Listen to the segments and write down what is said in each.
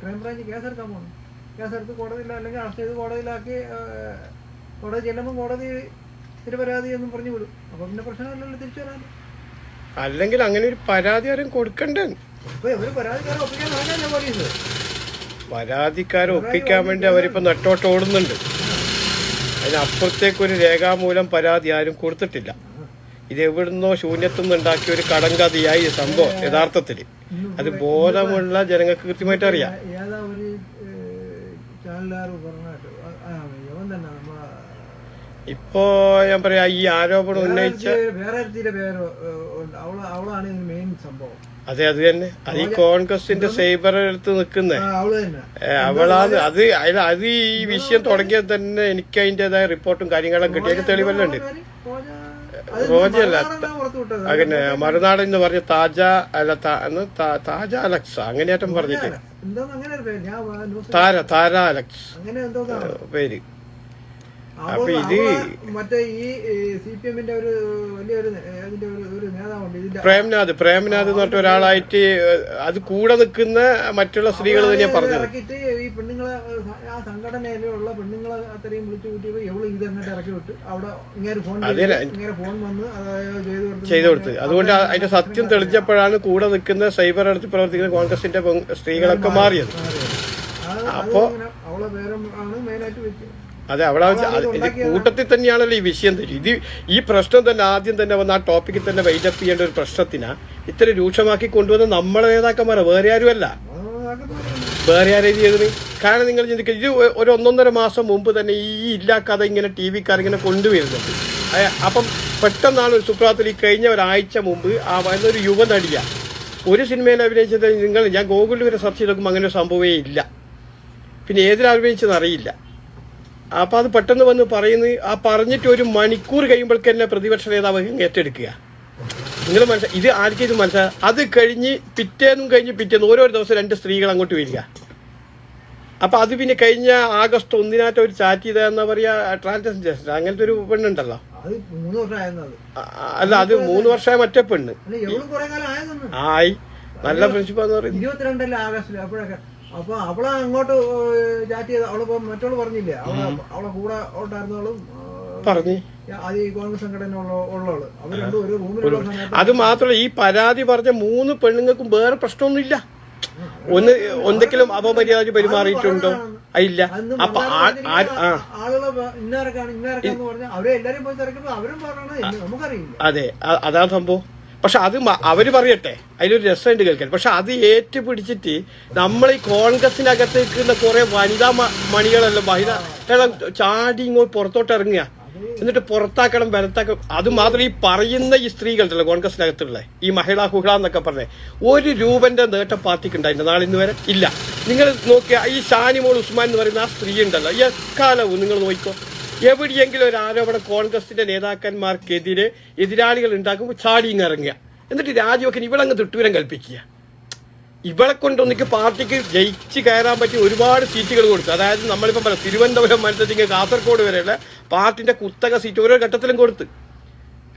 Crime branch കേസെടുക്കാൻ പോകുന്നു കേസെടുത്ത് കോടതിയിൽ അല്ലെങ്കിൽ അറസ്റ്റ് ചെയ്ത് കോടതിയിലാക്കി കോടതി ചെല്ലുമ്പോൾ കോടതി പരാതി എന്നും പറഞ്ഞു വിടും. അപ്പൊ പിന്നെ പ്രശ്നമില്ലല്ലോ തിരിച്ചു വരാൻ. അല്ലെങ്കിൽ അങ്ങനെ ഒരു പരാതി ആരും കൊടുക്കണ്ടേ? ഇപ്പൊ ഇവർ പരാതിക്കാരെ ഒപ്പിക്കാൻ തുടങ്ങിയല്ലേ പോലീസ്? പരാതിക്കാരെ ഒപ്പിക്കാൻ വേണ്ടി അവരിപ്പോ നട്ടോട്ട് ഓടുന്നുണ്ട്. അതിനപ്പുറത്തേക്ക് ഒരു രേഖാമൂലം പരാതി ആരും കൊടുത്തിട്ടില്ല. ഇത് എവിടുന്നോ ശൂന്യത്തുനിന്ന് ഉണ്ടാക്കിയ ഒരു കടങ്കഥയായി സംഭവം യഥാർത്ഥത്തിൽ അത് ബോധമുള്ള ജനങ്ങൾക്ക് കൃത്യമായിട്ട് അറിയാം. ഏതാ ഒരു ചാനലുകാർ പറഞ്ഞിട്ട് യവൻ തന്നെ നമ്മളെ ഇപ്പോ ഞാൻ പറയാ ഈ ആരോപണം ഉന്നയിച്ച അതെ അത് തന്നെ. അത് ഈ കോൺഗ്രസിന്റെ സൈബർ എടുത്ത് നിൽക്കുന്നേ. അവളാണ് അത് അതിൽ അത് ഈ വിഷയം തുടങ്ങിയത് തന്നെ എനിക്ക് അതിന്റേതായ റിപ്പോർട്ടും കാര്യങ്ങളും കിട്ടിയ തെളിവെല്ലാം ഉണ്ട്. റോജ- അത് റോജയല്ല മറുനാടനാ അങ്ങനെ മറുനാട് എന്ന് പറഞ്ഞ താജ അല്ല താജ അലക്സ്. അങ്ങനെയാറ്റം പറഞ്ഞിട്ട്. താര താര അലക്സ്. പേര്. അപ്പൊ ഇത് മറ്റേ ഈ സി പി എമ്മിന്റെ ഒരു വലിയൊരു ഒരു നേതാവുണ്ട്. പ്രേംനാഥ് പ്രേംനാഥ് എന്ന് പറഞ്ഞ ഒരാളായിട്ട് അത് കൂടെ നിൽക്കുന്ന മറ്റുള്ള സ്ത്രീകൾ തന്നെയാ പറഞ്ഞത്. ഇറക്കിയിട്ട് ഈ പെണ്ണുങ്ങളെ ആ സംഘടനയിലുള്ള പെണ്ണുങ്ങളെ അത്രയും വിളിച്ചു കൂട്ടിയപ്പോ എവിടെ ഇത് അങ്ങോട്ട് ഇറക്കി വിട്ട്? അവിടെ ഇങ്ങനെ ഫോൺ ഇങ്ങനെ ഫോൺ വന്ന് ചെയ്തു കൊടുത്തു അതുകൊണ്ട് അതിന്റെ സത്യം തെളിഞ്ഞപ്പോഴാണ് കൂടെ നിൽക്കുന്ന സൈബർ അടുത്ത് പ്രവർത്തിക്കുന്ന കോൺഗ്രസിന്റെ സ്ത്രീകളൊക്കെ മാറിയത്. അപ്പോ- അവളെ പേരും ആണ് മെയിനായിട്ട് വെച്ചത് അതെ അവിടെ കൂട്ടത്തിൽ തന്നെയാണല്ലോ ഈ വിഷയം തരും ഇത് ഈ പ്രശ്നം തന്നെ ആദ്യം തന്നെ വന്ന ആ ടോപ്പിക്കിൽ തന്നെ വെയിറ്റ് അപ്പ് ചെയ്യേണ്ട ഒരു പ്രശ്നത്തിനാ ഇത്ര രൂക്ഷമാക്കി കൊണ്ടുവന്ന നമ്മളെ നേതാക്കന്മാരെ വേറെ ആരുമല്ല. അല്ല വേറെ ആരും ചെയ്തത്? കാരണം നിങ്ങൾ ചിന്തിക്കുക ഇത് ഒരു ഒന്നൊന്നര മാസം മുമ്പ് തന്നെ ഈ ഇല്ലാ കഥ ഇങ്ങനെ ടി വിക്കാർ ഇങ്ങനെ കൊണ്ടുവരുന്നുണ്ട് അപ്പം പെട്ടെന്നാണ് ഒരു സുപ്രാത്തിൽ ഈ കഴിഞ്ഞ ഒരാഴ്ച മുമ്പ് ആ വന്നൊരു യുവനടിയ. ഒരു സിനിമയിൽ അഭിനയിച്ചത് നിങ്ങൾ ഞാൻ ഗൂഗിളിൽ വരെ സെർച്ച് ചെയ്ത് നോക്കുമ്പോൾ അങ്ങനെ ഒരു സംഭവമേ ഇല്ല. പിന്നെ ഏതിൽ അറിയില്ല. അപ്പം അത് പെട്ടെന്ന് വന്ന് പറയുന്നത് ആ പറഞ്ഞിട്ട് ഒരു മണിക്കൂർ കഴിയുമ്പോഴേക്ക് തന്നെ പ്രതിപക്ഷ നേതാവ് ഏറ്റെടുക്കുക. നിങ്ങൾ മനസ്സിലാ ഇത് ആർക്കും ഇത് മനസ്സിലാ? അത് കഴിഞ്ഞ് പിറ്റേന്നും കഴിഞ്ഞ് പിറ്റേന്ന് ഓരോ ദിവസം രണ്ട് സ്ത്രീകൾ അങ്ങോട്ട് വരിക. അപ്പൊ അത് പിന്നെ കഴിഞ്ഞ ആഗസ്റ്റ് ഒന്നിനായിട്ട് ഒരു ചാറ്റ് ചെയ്ത എന്താ പറയാ ട്രാൻസ്ജെൻഡർ അങ്ങനത്തെ ഒരു പെണ്ണുണ്ടല്ലോ. അല്ല അത് മൂന്ന് വർഷമായ മറ്റേ പെണ്ണ്. ആയി. നല്ല ഫ്രണ്ട്ഷിപ്പ് പറയുന്നത്. ആഗസ്റ്റിൽ അപ്പോഴൊക്കെ അപ്പൊ അവളെ അങ്ങോട്ട് ചാറ്റ് ചെയ്ത് അവൾ മറ്റോൾ പറഞ്ഞില്ലേ? അവളെ അവളെ കൂടെ ഉണ്ടായിരുന്നവളും പറഞ്ഞു. അത് ഈ കോൺഗ്രസ് സംഘടന ഉള്ള ഉള്ളവൾ. അവർ രണ്ടും ഒരു റൂമിലുള്ള സമയത്ത് അത് മാത്രമല്ല ഈ പരാതി പറഞ്ഞ മൂന്ന് പെണ്ണുങ്ങൾക്കും വേറെ പ്രശ്നമൊന്നുമില്ല. ഒന്ന് എന്തെങ്കിലും അപമര്യാദ പെരുമാറിയിട്ടുണ്ടോ? അല്ല ഇല്ല. അപ്പൊ അതെ. അതാണ് സംഭവം. പക്ഷെ അത് അവർ പറയട്ടെ. അതിലൊരു രസമുണ്ട് കേൾക്കാൻ. പക്ഷെ അത് ഏറ്റുപിടിച്ചിട്ട് നമ്മൾ ഈ കോൺഗ്രസിനകത്ത് നിൽക്കുന്ന കുറെ വനിതാ മണികളല്ലോ വനിതാ ചാടി ഇങ്ങോട്ട് പുറത്തോട്ട് ഇറങ്ങുക. എന്നിട്ട് പുറത്താക്കണം വലത്താക്കണം അത് മാത്രം ഈ പറയുന്ന ഈ സ്ത്രീകളുണ്ടല്ലോ കോൺഗ്രസിനകത്തുള്ള ഈ മഹിളാ ഹുഹള എന്നൊക്കെ പറഞ്ഞേ. ഒരു രൂപന്റെ നേട്ടം പാർട്ടിക്ക് ഉണ്ടായിരുന്നു നാളെ ഇന്ന് വരെ ഇല്ല. നിങ്ങൾ നോക്കിയ ഈ ഷാനിമോൾ ഉസ്മാൻ എന്ന് പറയുന്ന ആ സ്ത്രീ ഉണ്ടല്ലോ. എക്കാലവും നിങ്ങൾ നോക്കിക്കോ. എവിടെയെങ്കിലും ഒരു ആരോപണം കോൺഗ്രസിന്റെ നേതാക്കന്മാർക്കെതിരെ എതിരാളികൾ ഉണ്ടാക്കുമ്പോൾ ചാടി ഇങ്ങ് ഇറങ്ങുക എന്നിട്ട് രാജിവെക്കാൻ ഇവളങ്ങ് തിട്ടൂരം കൽപ്പിക്കുക. ഇവളെ കൊണ്ടൊന്നിക്ക് പാർട്ടിക്ക് ജയിച്ച് കയറാൻ പറ്റിയ ഒരുപാട് സീറ്റുകൾ കൊടുത്തു. അതായത് നമ്മളിപ്പോൾ പറയാം തിരുവനന്തപുരം മത്സരിക്കുക കാസർഗോഡ് വരെയുള്ള പാർട്ടിന്റെ കുത്തക സീറ്റ് ഓരോ ഘട്ടത്തിലും കൊടുത്ത്.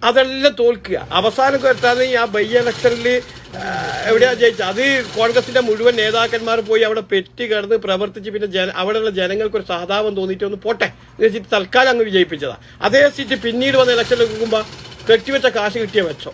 അതെല്ലാം തോൽക്കുക. അവസാനം എത്താതെ ആ ബൈ ഇലക്ഷനിൽ എവിടെയാ ജയിച്ചത്? അത് കോൺഗ്രസിന്റെ മുഴുവൻ നേതാക്കന്മാർ പോയി അവിടെ പെറ്റി കിടന്ന് പ്രവർത്തിച്ച് പിന്നെ ജന അവിടെയുള്ള ജനങ്ങൾക്ക് ഒരു സഹതാപം തോന്നിയിട്ട് ഒന്ന് പോട്ടെ എന്ന് വെച്ചിട്ട് തൽക്കാലം അങ്ങ് വിജയിപ്പിച്ചതാ. അതേ സീറ്റ് പിന്നീട് വന്ന ഇലക്ഷനിൽ നോക്കുമ്പോൾ കെട്ടിവെച്ച കാശ് കിട്ടിയ വെച്ചോ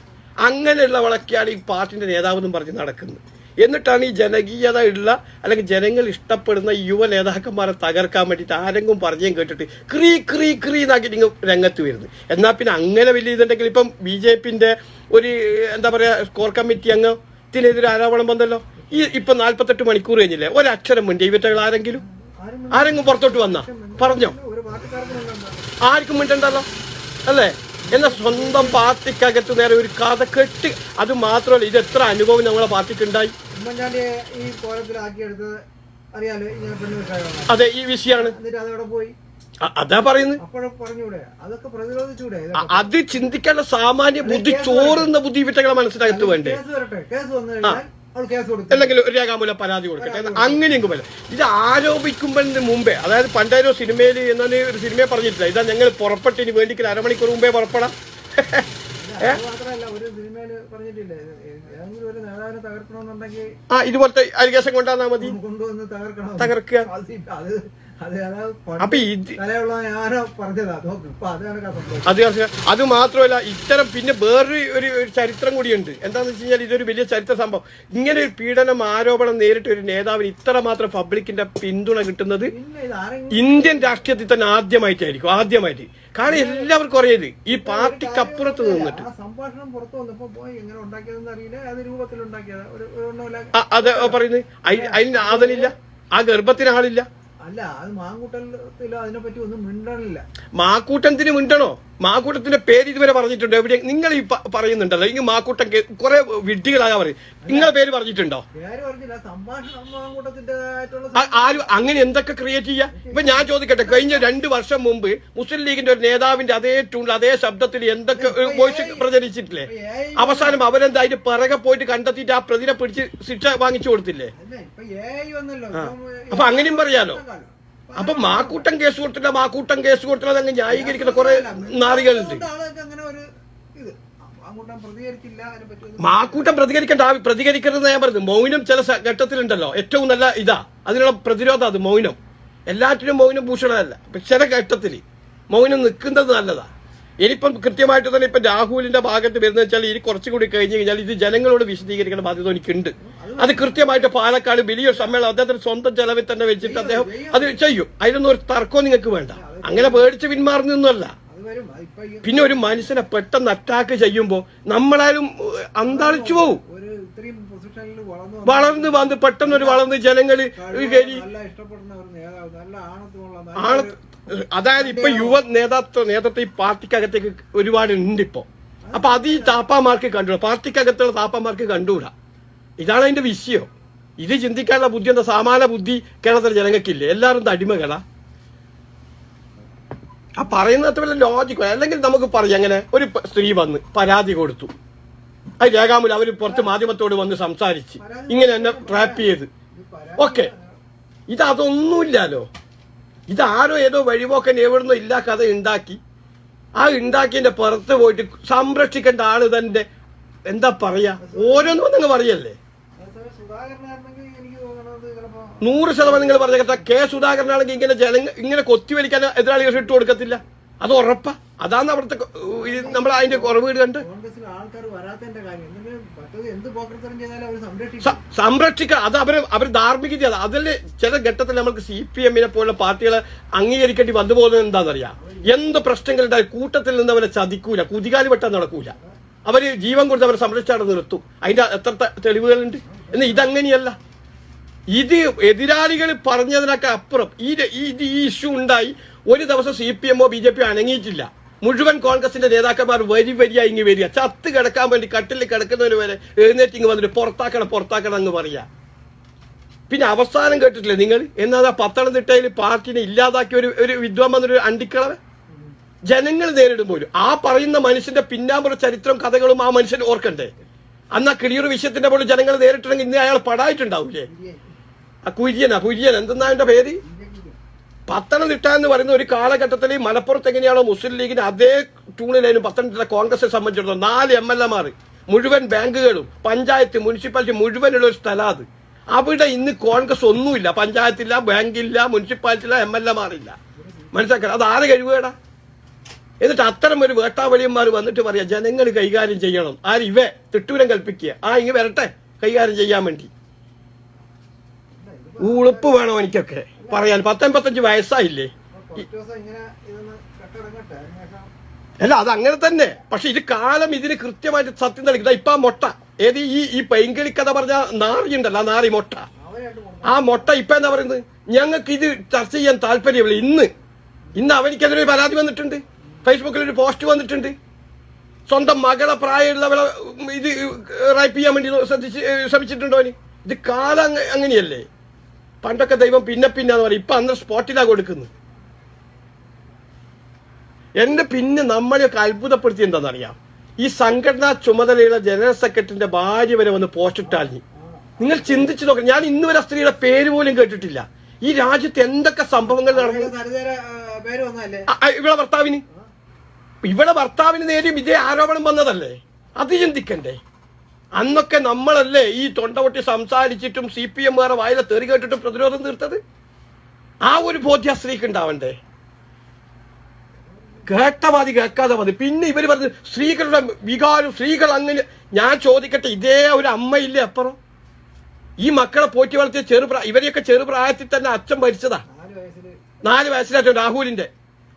അങ്ങനെയുള്ള വളക്കെയാണ് ഈ പാർട്ടിന്റെ നേതാവ് എന്നും പറഞ്ഞ് നടക്കുന്നത്. എന്നിട്ടാണ് ഈ ജനകീയത ഉള്ള അല്ലെങ്കിൽ ജനങ്ങൾ ഇഷ്ടപ്പെടുന്ന യുവ നേതാക്കന്മാരെ തകർക്കാൻ വേണ്ടിയിട്ട് ആരെങ്കിലും പറഞ്ഞേം കേട്ടിട്ട് ക്രീ ക്രീ ക്രീ എന്നാക്കി നിങ്ങൾ രംഗത്ത് വരുന്നത് എന്നാൽ പിന്നെ അങ്ങനെ വലിയ ഇതുണ്ടെങ്കിൽ ഇപ്പം ബി ജെ പിന്റെ ഒരു എന്താ പറയുക സ്കോർ കമ്മിറ്റി അംഗത്തിനെതിരെ ആരോപണം വന്നല്ലോ. ഈ ഇപ്പൊ നാല്പത്തെട്ട് മണിക്കൂർ കഴിഞ്ഞില്ലേ? ഒരക്ഷരം മിണ്ടി ഇവറ്റകൾ ആരെങ്കിലും? ആരും ആരെങ്കിലും പുറത്തോട്ട് വന്നാ? പറഞ്ഞോ? ആർക്കും മിണ്ടണ്ടല്ലോ? അല്ലേ? എന്നാൽ സ്വന്തം പാർട്ടിക്കകത്ത് നേരെ ഒരു കഥ കെട്ടി അത് മാത്രമല്ല ഇത് എത്ര അനുഭവം ഞങ്ങളുടെ പാർട്ടിക്ക് ഉണ്ടായി? ഉമ്മൻചാണ്ടിയെ ഈ കോലത്തിലാക്കിയെടുത്തത് അറിയാലോ ഇങ്ങനെ പെണ്ണ് വിഷയമാണ് അതെ ഈ വിഷയമാണ് എന്നിട്ട് അതവിടെ പോയി. അതാ പറയുന്നത്. അപ്പോഴും പറഞ്ഞൂടെ അതൊക്കെ പ്രതിരോധിച്ചൂടെ അത് ചിന്തിക്കാനുള്ള സാമാന്യ ബുദ്ധി ചോറുന്ന ബുദ്ധി വിറ്റകളെ മനസ്സിലാകത്ത് വേണ്ടേ? കേസ് വരട്ടെ. കേസ് വന്നു കഴിഞ്ഞാൽ അല്ലെങ്കിൽ ഒരു രേഖാമൂലം പരാതി കൊടുക്കട്ടെ. അങ്ങനെയെങ്കിൽ വല്ല ഇത് ആരോപിക്കുമ്പോൾ മുമ്പേ അതായത് പണ്ടൊരു സിനിമയിൽ എന്നാൽ ഒരു സിനിമയെ പറഞ്ഞിട്ടില്ല. ഇതാ ഞങ്ങൾ പുറപ്പെട്ടിന് വേണ്ടിക്ക് അരമണിക്കൂർ മുമ്പേ പുറപ്പെടാം. ആ ഇതുപോലത്തെ അലിഗേഷൻ കൊണ്ടാന്നാ മതി. കൊണ്ടുവന്ന് തകർക്കണം. തകർക്കുക. അപ്പൊ അത് അത് മാത്രമല്ല ഇത്തരം പിന്നെ വേറൊരു ഒരു ഒരു ചരിത്രം കൂടിയുണ്ട്. എന്താന്ന് വെച്ച് കഴിഞ്ഞാൽ ഇതൊരു വലിയ ചരിത്ര സംഭവം. ഇങ്ങനെ ഒരു പീഡനം ആരോപണം നേരിട്ട് ഒരു നേതാവിന് ഇത്ര മാത്രം പബ്ലിക്കിന്റെ പിന്തുണ കിട്ടുന്നത് ഇന്ത്യൻ രാഷ്ട്രീയത്തിൽ തന്നെ ആദ്യമായിട്ടായിരിക്കും ആദ്യമായിട്ട്. കാരണം എല്ലാവർക്കും അറിയത് ഈ പാർട്ടിക്ക് അപ്പുറത്ത് നിന്നിട്ട്. അതെ സംഭാഷണം പുറത്തു വന്നപ്പോ എങ്ങനെ ഉണ്ടാക്കിയതെന്ന് അറിയില്ല. അത് രൂപത്തിൽ ഉണ്ടാക്കിയതാ ഒരു ഒരു എണ്ണമില്ല ആ, അത് പറയുന്നത്? അയി- അതിന് ആദനില്ല ആ ഗർഭത്തിന് ആളില്ല? അല്ല അത് മാങ്കൂട്ടത്തിലോ അതിനെപ്പറ്റി ഒന്നും മിണ്ടണില്ല. മാക്കൂട്ടത്തിന് മിണ്ടണോ? മാക്കൂട്ടത്തിന്റെ പേര് ഇതുവരെ പറഞ്ഞിട്ടുണ്ടോ? എവിടെ നിങ്ങൾ ഈ പറയുന്നുണ്ടല്ലോ. ഇങ്ങനെ മാക്കൂട്ടം കുറെ വിഡ്ഢികളാകാൻ പറയും നിങ്ങളെ പേര് പറഞ്ഞിട്ടുണ്ടോ? ആരും അങ്ങനെ എന്തൊക്കെ ക്രിയേറ്റ് ചെയ്യാ? ഇപ്പൊ ഞാൻ ചോദിക്കട്ടെ. കഴിഞ്ഞ രണ്ട് വർഷം മുമ്പ് മുസ്ലിം ലീഗിന്റെ ഒരു നേതാവിന്റെ അതേ ടൂണിൽ അതേ ശബ്ദത്തിൽ എന്തൊക്കെ വോയിസ് പ്രചരിച്ചിട്ടില്ലേ? അവസാനം അവരെന്താ അതിന്റെ പിറകെ പോയിട്ട് കണ്ടെത്തിയിട്ട് ആ പ്രതിനെ പിടിച്ച് ശിക്ഷ വാങ്ങിച്ചു കൊടുത്തില്ലേ? അപ്പൊ അങ്ങനെയും പറയാലോ? അപ്പൊ മാക്കൂട്ടം കേസ് കൊടുത്തില്ല മാക്കൂട്ടം കേസ് കൊടുത്തില്ല അതങ്ങ് ന്യായീകരിക്കുന്ന കുറെ നാറികളുണ്ട്. മാക്കൂട്ടം പ്രതികരിക്കേണ്ട പ്രതികരിക്കരുത് ഞാൻ പറഞ്ഞു മൗനം ചില ഘട്ടത്തിലുണ്ടല്ലോ. ഏറ്റവും നല്ല ഇതാ അതിനുള്ള പ്രതിരോധം അത് മൗനം. എല്ലാറ്റിനും മൗനം ഭൂഷണമല്ല ചില ഘട്ടത്തിൽ മൗനം നിൽക്കുന്നത് നല്ലതാ. ഇനിയിപ്പം കൃത്യമായിട്ട് തന്നെ ഇപ്പം രാഹുലിന്റെ ഭാഗത്ത് വരുന്ന വെച്ചാൽ ഇനി കുറച്ചും കൂടി കഴിഞ്ഞ് കഴിഞ്ഞാൽ ഇത് ജനങ്ങളോട് വിശദീകരിക്കേണ്ട ബാധ്യത എനിക്കുണ്ട്. അത് കൃത്യമായിട്ട് പാലക്കാട് വലിയൊരു സമ്മേളനം അദ്ദേഹത്തിന് സ്വന്തം ചെലവിൽ തന്നെ വെച്ചിട്ട് അദ്ദേഹം അത് ചെയ്യും. അതിനൊന്നും ഒരു തർക്കവും നിങ്ങൾക്ക് വേണ്ട. അങ്ങനെ പേടിച്ച് പിന്മാറുന്നൊന്നുമല്ല പിന്നെ ഒരു മനുഷ്യനെ പെട്ടെന്ന് അറ്റാക്ക് ചെയ്യുമ്പോൾ നമ്മളാരും അന്താളിച്ചു പോവും. വളർന്നു വന്ന് പെട്ടെന്ന് ഒരു വളർന്ന് ജനങ്ങൾ കഴിവുള്ള, അതായത് ഇപ്പൊ യുവ നേതാത്വ നേതൃത്വം ഈ പാർട്ടിക്കകത്തേക്ക് ഒരുപാട് ഉണ്ട് ഇപ്പൊ അപ്പൊ അത് ഈ താപ്പാമാർക്ക് കണ്ടുകൂടാ? പാർട്ടിക്കകത്തുള്ള താപ്പാമാർക്ക് കണ്ടുകൂടാ? ഇതാണ് അതിന്റെ വിഷയം. ഇത് ചിന്തിക്കാനുള്ള ബുദ്ധി എന്താ? സാമാന്യ ബുദ്ധി കേരളത്തിലെ ജനങ്ങൾക്കില്ലേ? എല്ലാവരും അടിമകളാ. ആ പറയുന്നത് വല്ല ലോജിക്കോ അല്ലെങ്കിൽ നമുക്ക് പറയാം അങ്ങനെ ഒരു സ്ത്രീ വന്ന് പരാതി കൊടുത്തു. അത് രേഖാമൂലം അവർ പുറത്ത് മാധ്യമത്തോട് വന്ന് സംസാരിച്ച്. ഇങ്ങനെ എന്നെ ട്രാപ്പ് ചെയ്ത്. ഓക്കെ ഇത് അതൊന്നുമില്ലല്ലോ ഇത് ആരോ ഏതോ വഴിപോക്കൻ എവിടുന്നോ ഇല്ല കഥ ഉണ്ടാക്കി ആ ഉണ്ടാക്കിയതിന്റെ പുറത്ത് പോയിട്ട് സംരക്ഷിക്കേണ്ട ആൾ തന്റെ എന്താ പറയാ? ഓരോന്നും നിങ്ങൾ പറയല്ലേ? നൂറ് ശതമാനം നിങ്ങൾ പറഞ്ഞ കഥ കെ സുധാകരനാണെങ്കിൽ ഇങ്ങനെ ജന ഇങ്ങനെ കൊത്തിവലിക്കാൻ എതിരാളികൾ ഇട്ട് കൊടുക്കത്തില്ല. അത് ഉറപ്പാ. അതാണ് അവിടുത്തെ നമ്മൾ അതിന്റെ കുറവ് കണ്ട് സംരക്ഷിക്കുക അത് അവർ അവർ ധാർമ്മിക ചെയ്ത അതിൽ ചില ഘട്ടത്തിൽ നമുക്ക് സി പി എമ്മിനെ പോലുള്ള പാർട്ടികളെ അംഗീകരിക്കേണ്ടി വന്നു പോകുന്നത് എന്താണെന്നറിയാം? എന്ത് പ്രശ്നങ്ങളുണ്ടായി കൂട്ടത്തിൽ നിന്ന് അവരെ ചതിക്കൂല. കുതികാലി വെട്ടാൻ നടക്കൂല. അവർ ജീവൻ കൊടുത്ത് അവരെ സംരക്ഷിച്ചാണ് നിർത്തും. അതിന്റെ എത്ര തെളിവുകളുണ്ട്? എന്നാൽ ഇതങ്ങനെയല്ല. ഇത് എതിരാളികൾ പറഞ്ഞതിനൊക്കെ അപ്പുറം. ഈ ഈ ഇഷ്യൂ ഉണ്ടായി. ഒരു ദിവസം സി പി എമ്മോ ബി ജെ പി അനങ്ങിയിട്ടില്ല. മുഴുവൻ കോൺഗ്രസിന്റെ നേതാക്കന്മാർ വരി വരിയായി ഇങ്ങ് വരിക. ചത്ത് കിടക്കാൻ വേണ്ടി കട്ടിൽ കിടക്കുന്നവര് വരെ എഴുന്നേറ്റ് ഇങ്ങ് വന്നിട്ട് പുറത്താക്കണം പുറത്താക്കണം എന്ന് പറയാ. പിന്നെ അവസാനം കേട്ടിട്ടില്ലേ നിങ്ങൾ? എന്നാ പത്തനംതിട്ടയിൽ പാർട്ടിനെ ഇല്ലാതാക്കിയ ഒരു ഒരു വിദ്വാൻ വന്നൊരു അണ്ടിക്കളവ് ജനങ്ങൾ നേരിടും ആ പറയുന്ന മനുഷ്യന്റെ പിന്നാമ്പുറ ചരിത്രം കഥകളും ആ മനുഷ്യൻ ഓർക്കണ്ടേ? അന്ന് ആ കിളിയൊരു വിഷയത്തിന്റെ പോലും ജനങ്ങൾ നേരിട്ടുണ്ടെങ്കിൽ ഇന്ന് അയാൾ പടായിട്ടുണ്ടാവൂലേ? ആ കുര്യനാ കുര്യൻ. എന്തെന്നാ അവന്റെ പേര്? പത്തനംതിട്ട എന്ന് പറയുന്ന ഒരു കാലഘട്ടത്തിൽ മലപ്പുറത്ത് എങ്ങനെയാണോ മുസ്ലിം ലീഗിന് അതേ ട്യൂണിലായിരുന്നു പത്തനംതിട്ട കോൺഗ്രസിനെ സംബന്ധിച്ചിടത്തോളം. നാല് എം എൽ എമാർ മുഴുവൻ ബാങ്കുകളും പഞ്ചായത്ത് മുനിസിപ്പാലിറ്റി മുഴുവനുള്ള ഒരു സ്ഥലം അത്. അവിടെ ഇന്ന് കോൺഗ്രസ് ഒന്നുമില്ല. പഞ്ചായത്തില്ല ബാങ്കില്ല മുനിസിപ്പാലിറ്റി ഇല്ല എം എൽ എമാറില്ല മനസ്സിലാക്കാൻ അത് ആര് കഴിവുകേടാ? എന്നിട്ട് അത്തരം ഒരു വേട്ടാവളിയന്മാർ വന്നിട്ട് പറയാ ജനങ്ങൾ കൈകാര്യം ചെയ്യണം. ആര് ഇവേ തിട്ടൂരം കൽപ്പിക്കുക. ആ ഇങ്ങ് വരട്ടെ. കൈകാര്യം ചെയ്യാൻ വേണ്ടി. ഉളുപ്പ് വേണം എനിക്കൊക്കെ? പറയാൻ പത്തൊമ്പത്തഞ്ച് വയസ്സായില്ലേ? അല്ല അത് അങ്ങനെ തന്നെ. പക്ഷെ ഇത് കാലം ഇതിന് കൃത്യമായിട്ട് സത്യം നൽകുന്ന ഇപ്പൊ ആ മൊട്ട ഏത് ഈ ഈ പൈങ്കിളി കഥ പറഞ്ഞ നാറി ഉണ്ടല്ലോ ആ നാറി മൊട്ട. ആ മൊട്ട ഇപ്പൊ എന്താ പറയുന്നത്? ഞങ്ങൾക്ക് ഇത് ചർച്ച ചെയ്യാൻ താല്പര്യമില്ല. ഇന്ന് ഇന്ന് അവനിക്കെതിരെ പരാതി വന്നിട്ടുണ്ട്. ഫേസ്ബുക്കിൽ ഒരു പോസ്റ്റ് വന്നിട്ടുണ്ട്. സ്വന്തം മകളെ പ്രായമുള്ളവളെ ഇത് റൈപ്പ് ചെയ്യാൻ വേണ്ടി ശ്രദ്ധിച്ച് ശ്രമിച്ചിട്ടുണ്ടോ അവന്? ഇത് കാലം അങ്ങനെയല്ലേ? പണ്ടൊക്കെ ദൈവം പിന്നെ പിന്നെ എന്ന് പറയും ഇപ്പൊ അന്ന് സ്പോട്ടിലാ കൊടുക്കുന്നത്. എന്റെ പിന്നെ നമ്മളെയൊക്കെ അത്ഭുതപ്പെടുത്തി എന്താണെന്നറിയാം? ഈ സംഘടനാ ചുമതലയുള്ള ജനറൽ സെക്രട്ടറിന്റെ ഭാര്യ വരെ വന്ന് പോസ്റ്റിട്ടാൽ നിങ്ങൾ ചിന്തിച്ചു നോക്കണം ഞാൻ ഇന്ന് വരെ സ്ത്രീയുടെ പേര് പോലും കേട്ടിട്ടില്ല. ഈ രാജ്യത്ത് എന്തൊക്കെ സംഭവങ്ങൾ നടന്നു? ഇവിടെ ഭർത്താവിന്. ഇവിടെ ഭർത്താവിന് നേരെയും ഇതേ ആരോപണം വന്നതല്ലേ? അത് ചിന്തിക്കണ്ടേ? അന്നൊക്കെ നമ്മളല്ലേ ഈ തൊണ്ടപൊട്ടി സംസാരിച്ചിട്ടും സി പി എമ്മുകാരെ വായില തെറി കേട്ടിട്ടും പ്രതിരോധം തീർത്തത്? ആ ഒരു ബോധ്യ സ്ത്രീക്ക് ഉണ്ടാവണ്ടേ? കേട്ട മതി കേൾക്കാതെ മതി. പിന്നെ ഇവർ പറഞ്ഞു സ്ത്രീകളുടെ വികാരം സ്ത്രീകൾ അങ്ങനെ ഞാൻ ചോദിക്കട്ടെ ഇതേ ഒരു അമ്മയില്ലേ അപ്പുറം? ഈ മക്കളെ പോറ്റി വളർത്തിയ ചെറുപ്രായ ഇവരെയൊക്കെ ചെറുപ്രായത്തിൽ തന്നെ അച്ഛൻ ഭരിച്ചതാ. നാല് വയസ്സിലായിട്ട് രാഹുലിന്റെ.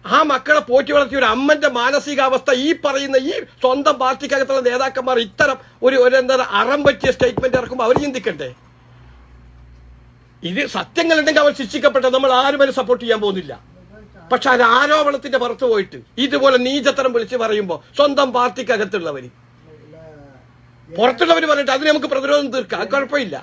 ആ മക്കളെ പോറ്റി വളർത്തിയ ഒരു അമ്മന്റെ മാനസികാവസ്ഥ ഈ പറയുന്ന ഈ സ്വന്തം പാർട്ടിക്കകത്തുള്ള നേതാക്കന്മാർ ഇത്തരം ഒരു ഒരു എന്താ അറം പറ്റിയ സ്റ്റേറ്റ്മെന്റ് ഇറക്കുമ്പോൾ അവർ ചിന്തിക്കണ്ടേ? ഇത് സത്യങ്ങളുണ്ടെങ്കിൽ അവർ ശിക്ഷിക്കപ്പെട്ട നമ്മൾ ആരും അതിനെ സപ്പോർട്ട് ചെയ്യാൻ പോകുന്നില്ല. പക്ഷെ അത് ആരോപണത്തിന്റെ പുറത്ത് പോയിട്ട് ഇതുപോലെ നീചത്തരം വിളിച്ച് പറയുമ്പോൾ സ്വന്തം പാർട്ടിക്കകത്തുള്ളവര് പുറത്തുള്ളവർ പറഞ്ഞിട്ട് അതിന് നമുക്ക് പ്രതിരോധം തീർക്കാം. അത് കുഴപ്പമില്ല.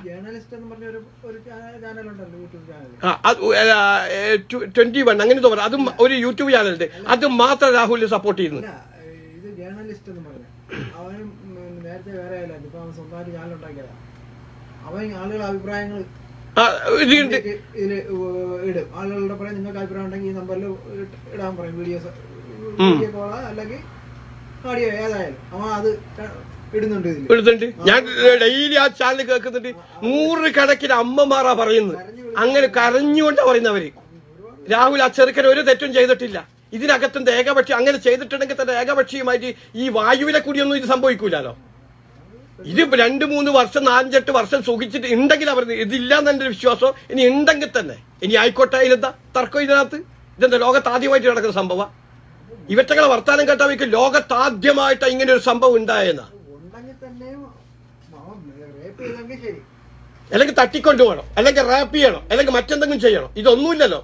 ട്വന്റി വൺ അങ്ങനെ തോന്നുന്നു. അതും ഒരു യൂട്യൂബ് ചാനലുണ്ട്. അത് മാത്രം രാഹുലിന് സപ്പോർട്ട് ചെയ്യുന്നു. അവൻ ആളുകളുടെ അഭിപ്രായങ്ങൾ ഇടും. ആളുകളുടെ നിങ്ങൾക്ക് അഭിപ്രായം ഉണ്ടെങ്കിൽ ഈ നമ്പറിൽ ഇടാൻ പറയും. വീഡിയോസ് അല്ലെങ്കിൽ ഓഡിയോ ഏതായാലും. അവൻ അത് ഇടുന്നുണ്ട് ഞാൻ ഡെയിലി ആ ചാനൽ കേൾക്കുന്നുണ്ട്. നൂറ് കണക്കിന് അമ്മമാറാ പറയുന്നത്. അങ്ങനെ കരഞ്ഞുകൊണ്ടാ പറയുന്നവര്. രാഹുൽ ആ ചെറുക്കൻ ഒരു തെറ്റും ചെയ്തിട്ടില്ല. ഇതിനകത്തും ഏകപക്ഷി അങ്ങനെ ചെയ്തിട്ടുണ്ടെങ്കിൽ തന്നെ ഏകപക്ഷീയമായിട്ട് ഈ വായുവിനെ കൂടിയൊന്നും ഇത് സംഭവിക്കൂലോ ഇത് രണ്ട് മൂന്ന് വർഷം നാലഞ്ചെട്ട് വർഷം സുഖിച്ചിട്ട് ഉണ്ടെങ്കിൽ അവർ ഇതില്ലാന്ന് എന്നൊരു വിശ്വാസം. ഇനി ഉണ്ടെങ്കിൽ തന്നെ. ഇനി ആയിക്കോട്ടെ ഇതെന്താ തർക്കം ഇതിനകത്ത്? ഇതെന്താ ലോകത്ത് ആദ്യമായിട്ട് നടക്കുന്ന സംഭവം ഇവറ്റകളെ വർത്താനം കേട്ടാൽ ലോകത്താദ്യമായിട്ട് ഇങ്ങനെ ഒരു സംഭവം ഉണ്ടായെന്നാ ഉണ്ടെങ്കിൽ തന്നെ അവൻ റേപ്പ് ചെയ്തെങ്കിൽ ശരി അല്ലെങ്കിൽ തട്ടിക്കൊണ്ടു പോകണം അല്ലെങ്കിൽ റാപ്പ് ചെയ്യണം അല്ലെങ്കിൽ മറ്റെന്തെങ്കിലും ചെയ്യണം. ഇതൊന്നുമില്ലല്ലോ.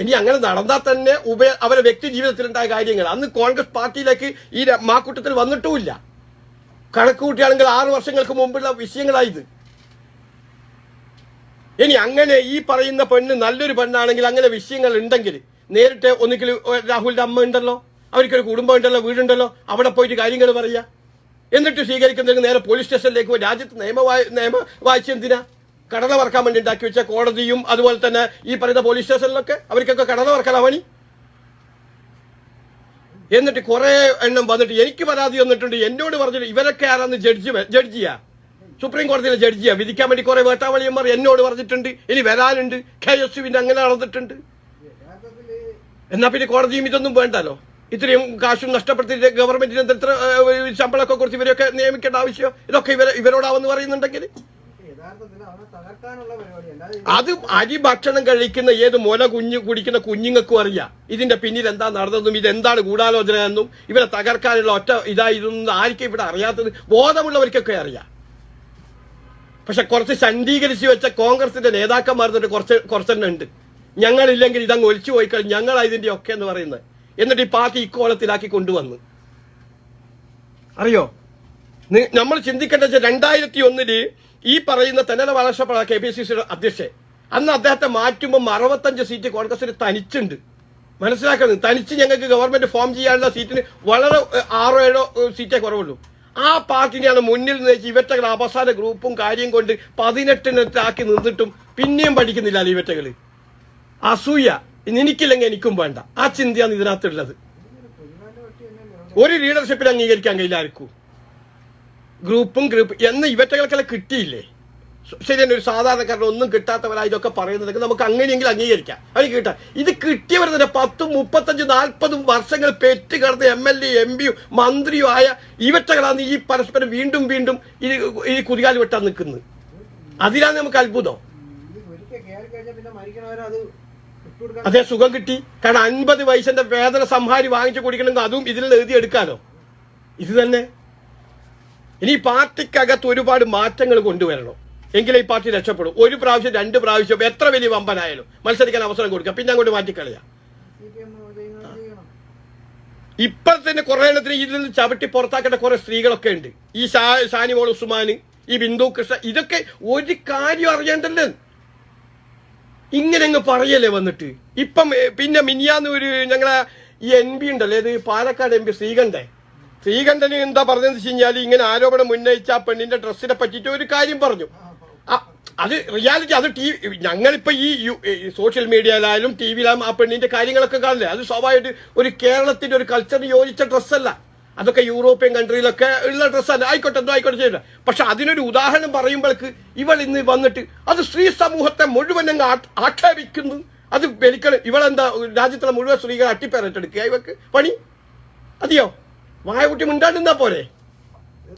ഇനി അങ്ങനെ നടന്നാൽ തന്നെ ഉപ അവരെ വ്യക്തി ജീവിതത്തിലുണ്ടായ കാര്യങ്ങൾ. അന്ന് കോൺഗ്രസ് പാർട്ടിയിലേക്ക് ഈ മാക്കൂട്ടത്തിൽ വന്നിട്ടുമില്ല. കണക്ക് കൂട്ടിയാണെങ്കിൽ ആറ് വർഷങ്ങൾക്ക് മുമ്പുള്ള വിഷയങ്ങളായത്. ഇനി അങ്ങനെ ഈ പറയുന്ന പെണ്ണ് നല്ലൊരു പെണ്ണാണെങ്കിൽ അങ്ങനെ വിഷയങ്ങൾ ഉണ്ടെങ്കിൽ നേരിട്ട് ഒന്നുകിൽ രാഹുലിന്റെ അമ്മ ഉണ്ടല്ലോ അവർക്കൊരു കുടുംബം ഉണ്ടല്ലോ വീടുണ്ടല്ലോ അവിടെ പോയിട്ട് കാര്യങ്ങൾ പറയാ എന്നിട്ട് സ്വീകരിക്കുന്നതിന് നേരെ പോലീസ് സ്റ്റേഷനിലേക്ക് പോയി. രാജ്യത്ത് നിയമവായ നിയമ വായിച്ച എന്തിനാ? കടല വറക്കാൻ വേണ്ടി ഉണ്ടാക്കി വെച്ച കോടതിയും അതുപോലെ തന്നെ ഈ പറയുന്ന പോലീസ് സ്റ്റേഷനിലൊക്കെ അവർക്കൊക്കെ കടല വറക്കലാ പണി എന്നിട്ട് കുറേ എണ്ണം വന്നിട്ട് എനിക്ക് പരാതി വന്നിട്ടുണ്ട് എന്നോട് പറഞ്ഞിട്ട് ഇവരൊക്കെ ആരാന്ന് ജഡ്ജി ജഡ്ജിയാ സുപ്രീം കോടതിയിലെ ജഡ്ജിയാ വിധിക്കാൻ വേണ്ടി കുറെ വേട്ടാവളിയന്മാർ എന്നോട് പറഞ്ഞിട്ടുണ്ട്. ഇനി വരാനുണ്ട്. കെ എസ് യുവിന്റെ അങ്ങനെ നടന്നിട്ടുണ്ട്. എന്നാ പിന്നെ കോടതിയും ഇതൊന്നും വേണ്ടല്ലോ? ഇത്രയും കാശും നഷ്ടപ്പെടുത്തിയിട്ട് ഗവൺമെന്റിന് എത്ര ശമ്പളമൊക്കെ കൊടുത്ത് ഇവരെയൊക്കെ നിയമിക്കേണ്ട ആവശ്യം? ഇതൊക്കെ ഇവരെ ഇവരോടാവെന്ന് പറയുന്നുണ്ടെങ്കിൽ? അത് അരി ഭക്ഷണം കഴിക്കുന്ന ഏത് മുല കുഞ്ഞു കുടിക്കുന്ന കുഞ്ഞുങ്ങൾക്കും അറിയാം. ഇതിന്റെ പിന്നിൽ എന്താ നടന്നതും ഇതെന്താണ് ഗൂഢാലോചന എന്നും ഇവരെ തകർക്കാനുള്ള ഒറ്റ ഇതായിരുന്നു ആർക്കും ഇവിടെ അറിയാത്തത് ബോധമുള്ളവർക്കൊക്കെ അറിയാം. പക്ഷെ കുറച്ച് ശണ്ഡീകരിച്ച് വെച്ച കോൺഗ്രസിന്റെ നേതാക്കന്മാർ കുറച്ച് കുറച്ചെണ്ണം ഉണ്ട്. ഞങ്ങളില്ലെങ്കിൽ ഇതങ്ങ് ഒലിച്ചു പോയി കഴിഞ്ഞ് ഇതിന്റെ ഒക്കെ എന്ന് പറയുന്നത്. എന്നിട്ട് ഈ പാർട്ടി ഇക്കോളത്തിലാക്കി കൊണ്ടുവന്ന്. അറിയോ? നമ്മൾ ചിന്തിക്കേണ്ട വെച്ചാൽ രണ്ടായിരത്തി ഒന്നിൽ ഈ പറയുന്ന തെന്നല വളർച്ച കെ പി സി സിയുടെ അധ്യക്ഷൻ. അന്ന് അദ്ദേഹത്തെ മാറ്റുമ്പോൾ അറുപത്തഞ്ച് സീറ്റ് കോൺഗ്രസിന് തനിച്ചുണ്ട്. മനസ്സിലാക്കുന്നത്? തനിച്ച് ഞങ്ങൾക്ക് ഗവൺമെന്റ് ഫോം ചെയ്യാനുള്ള സീറ്റിന് വളരെ ആറോ ഏഴോ സീറ്റേ കുറവുള്ളൂ. ആ പാർട്ടിനെയാണ് മുന്നിൽ നിന്ന് ഇവറ്റകൾ അവസാന ഗ്രൂപ്പും കാര്യം കൊണ്ട് പതിനെട്ടിനൊറ്റാക്കി നിന്നിട്ടും പിന്നെയും പഠിക്കുന്നില്ല ഇവറ്റകൾ. അസൂയ. നിനക്കില്ലെങ്കിൽ എനിക്കും വേണ്ട. ആ ചിന്തയാണ് ഇതിനകത്തുള്ളത്. ഒരു ലീഡർഷിപ്പിൽ അംഗീകരിക്കാൻ കഴിയില്ല ആർക്കും. ഗ്രൂപ്പും ഗ്രൂപ്പ് എന്ന് ഇവറ്റകൾക്കെല്ലാം കിട്ടിയില്ലേ? ശരി ശരിയാണ് ഒരു സാധാരണക്കാരൻ ഒന്നും കിട്ടാത്തവരായി ഇതൊക്കെ പറയുന്നതൊക്കെ നമുക്ക് അങ്ങനെയെങ്കിലും അംഗീകരിക്കാം. അവർ കിട്ടാം. ഇത് കിട്ടിയവർ തന്നെ പത്തും മുപ്പത്തഞ്ചും നാൽപ്പതും വർഷങ്ങൾ പെറ്റ് കിടന്ന് എം എൽ എ എം പിയും മന്ത്രിയും ആയ ഇവറ്റകളാണ് ഈ പരസ്പരം വീണ്ടും വീണ്ടും ഈ ഈ കുതികാൽ വെട്ടാൻ നിൽക്കുന്നത്. അതിലാണ് നമുക്ക് അത്ഭുതം. അത് സുഖം കിട്ടി. കാരണം അൻപത് വയസ്സിന്റെ വേദന സംഹാരി വാങ്ങിച്ചു കുടിക്കണമെങ്കിൽ അതും ഇതിൽ എഴുതി എടുക്കാനോ ഇത് തന്നെ. ഇനി പാർട്ടിക്കകത്ത് ഒരുപാട് മാറ്റങ്ങൾ കൊണ്ടുവരണം. എങ്കിലേ ഈ പാർട്ടി രക്ഷപ്പെടും. ഒരു പ്രാവശ്യം രണ്ട് പ്രാവശ്യം എത്ര വലിയ വമ്പനായാലും മത്സരിക്കാൻ അവസരം കൊടുക്കാം. പിന്നെ അങ്ങോട്ട് മാറ്റിക്കളയാ. ഇപ്പോഴത്തെ കുറെ എണ്ണത്തിന് ഇതിൽ നിന്ന് ചവിട്ടി പുറത്താക്കേണ്ട കുറെ സ്ത്രീകളൊക്കെ ഉണ്ട്. ഈ സാനിമോൾ ഷാനിമോൾ ഉസ്മാൻ ഈ ബിന്ദു കൃഷ്ണ ഇതൊക്കെ ഒരു കാര്യം അറിയണ്ടല്ലോ. ഇങ്ങനെ അങ്ങ് പറയല്ലേ വന്നിട്ട്? ഇപ്പം പിന്നെ മിനിയാന്ന് ഒരു ഞങ്ങളെ ഈ എം പി ഉണ്ടല്ലോ ഏത് പാലക്കാട് എം പി ശ്രീകണ്ഠൻ. ശ്രീകണ്ഠന് എന്താ പറഞ്ഞതെന്ന് വെച്ച് കഴിഞ്ഞാൽ ഇങ്ങനെ ആരോപണം ഉന്നയിച്ച ആ പെണ്ണിന്റെ ഡ്രസ്സിനെ പറ്റിയിട്ട് ഒരു കാര്യം പറഞ്ഞു. അത് റിയാലിറ്റി അത് ടി ഞങ്ങളിപ്പോ ഈ യു- ഈ സോഷ്യൽ മീഡിയയിലായാലും ടി വിയിലായാലും ആ പെണ്ണിന്റെ കാര്യങ്ങളൊക്കെ കാണില്ലേ? അത് സ്വാഭാവികമായിട്ട് ഒരു കേരളത്തിന്റെ ഒരു കൾച്ചറിന് യോജിച്ച ഡ്രസ്സല്ല. അതൊക്കെ യൂറോപ്യൻ കൺട്രിയിലൊക്കെ ഉള്ള ഡ്രസ്സാണ് ആയിക്കോട്ടെ എന്തോ ആയിക്കോട്ടെ ചെയ്യില്ല പക്ഷെ അതിനൊരു ഉദാഹരണം പറയുമ്പോഴേക്ക് ഇവൾ ഇന്ന് വന്നിട്ട് അത് സ്ത്രീ സമൂഹത്തെ മുഴുവൻ അങ്ങ് ആക്ഷേപിക്കുന്നു. അത് വലിക്കണം ഇവളെന്താ രാജ്യത്തുള്ള മുഴുവൻ സ്ത്രീകൾ അട്ടിപ്പേറിട്ടെടുക്കുക ഇവക്ക് പണി? അതെയോ? വായകുട്ടി മുണ്ടാണ്ടിന്നാ പോലെ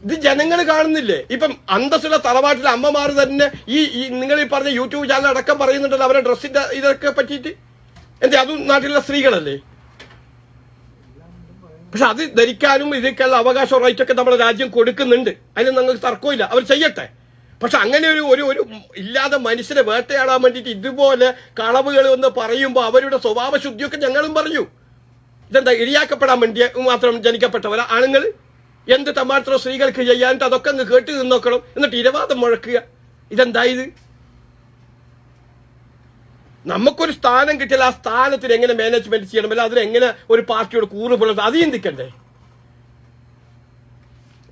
ഇത് ജനങ്ങൾ കാണുന്നില്ലേ? ഇപ്പം അന്തസ്സുള്ള തറവാട്ടിലെ അമ്മമാർ തന്നെ ഈ നിങ്ങൾ ഈ പറഞ്ഞ യൂട്യൂബ് ചാനൽ അടക്കം പറയുന്നുണ്ടല്ലോ അവരുടെ ഡ്രസ്സിന്റെ ഇതൊക്കെ പറ്റിയിട്ട്. എന്താ അതും നാട്ടിലുള്ള സ്ത്രീകളല്ലേ? പക്ഷെ അത് ധരിക്കാനും ഇതൊക്കെയുള്ള അവകാശ റൈറ്റ് ഒക്കെ നമ്മുടെ രാജ്യം കൊടുക്കുന്നുണ്ട്. അതിന് നിങ്ങൾക്ക് തർക്കമില്ല. അവർ ചെയ്യട്ടെ. പക്ഷെ അങ്ങനെ ഒരു ഒരു ഒരു ഇല്ലാതെ മനുഷ്യനെ വേട്ടയാടാൻ വേണ്ടിയിട്ട് ഇതുപോലെ കളവുകൾ എന്ന് പറയുമ്പോൾ അവരുടെ സ്വഭാവ ശുദ്ധിയൊക്കെ ഞങ്ങളും പറഞ്ഞു. ഇതെന്താ ഇടിയാക്കപ്പെടാൻ വേണ്ടി മാത്രം ജനിക്കപ്പെട്ടവരാ ആണുങ്ങൾ? എന്ത് തമാത്രം സ്ത്രീകൾക്ക് ചെയ്യാനിട്ട് അതൊക്കെ അങ്ങ് കേട്ട് നിന്നോക്കണം. എന്നിട്ട് ഇരവാദം മുഴക്കുക. ഇതെന്താ ഇത്? നമുക്കൊരു സ്ഥാനം കിട്ടിയാൽ ആ സ്ഥാനത്തിന് എങ്ങനെ മാനേജ്മെന്റ് ചെയ്യണമല്ലോ അതിന് എങ്ങനെ ഒരു പാർട്ടിയോട് കൂറ് പുലർത്തും അത് ചിന്തിക്കണ്ടേ?